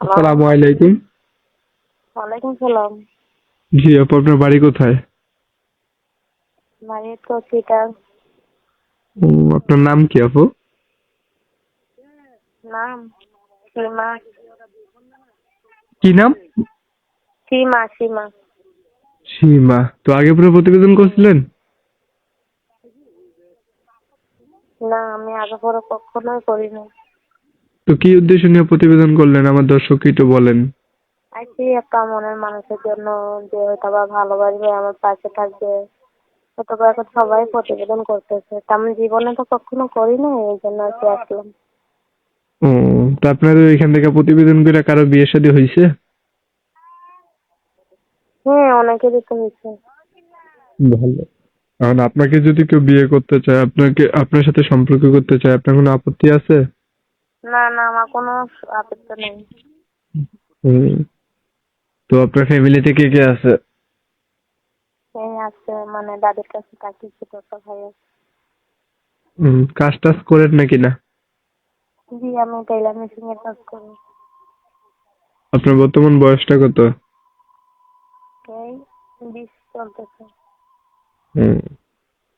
আসসালামু আলাইকুম। ওয়ালাইকুম সালাম। জি আপু আপনার বাড়ি কোথায়? বাড়ি তো ও আপনার নাম কি আপু? নাম সীমা। কি নাম? সীমা সীমা। সীমা। তো আগে পুরো প্রতিবেদন করছিলেন? না আমি আগে পরে কখনোই করিনি। তো কি উদ্দেশ্য নিয়ে প্রতিবেদন করলেন? আমার দর্শককে একটু বলেন। আইসি একটা মনের মানুষের জন্য যে হয়তো ভালোবাসবে আমার পাশে থাকবে। হয়তো বা এখন সবাই প্রতিবেদন করতেছে। তা আমি জীবনে তো কখনো করিনি এই জন্য আর কি আসলাম। ও তো আপনাদের এখান থেকে প্রতিবেদন করে কারও বিয়ে শাদী হয়েছে? হ্যাঁ অনেকেরই তো হয়েছে। ভালো। এখন আপনাকে যদি কেউ বিয়ে করতে চায় আপনাকে আপনার সাথে সম্পর্ক করতে চায় আপনার কোনো আপত্তি আছে? না না আমার কোনো আপত্তি নেই। হুম। তো আপনার ফ্যামিলিতে কে কে আছে? এই আছে? মানে দাদির কাছে থাকি ছোট একটা ভাই আছে কাজ টাজ করেন নাকি না? জি আমি টেইলার মেশিন এর কাজ করি। আপনার বর্তমান বয়সটা কত? এই বিশ চলতেছে। হুম।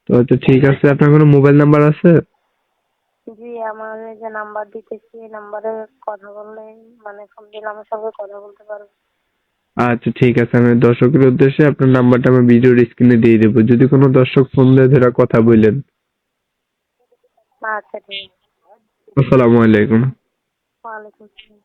তো আচ্ছা ঠিক আছে। আপনার কোনো মোবাইল নাম্বার আছে? আমার যে নাম্বার দিতেছি এই নাম্বারে কথা বললে মানে ফোন দিলে আমার সঙ্গে কথা বলতে পারবে। আচ্ছা ঠিক আছে। আমি দর্শকের উদ্দেশ্যে আপনার নাম্বারটা আমি ভিডিওর স্ক্রিনে দিয়ে দেবো। যদি কোনো দর্শক ফোন দেয় ধরে কথা বললেন। আচ্ছা ঠিক আছে। আসসালামু আলাইকুম। ওয়ালাইকুম আসসালাম।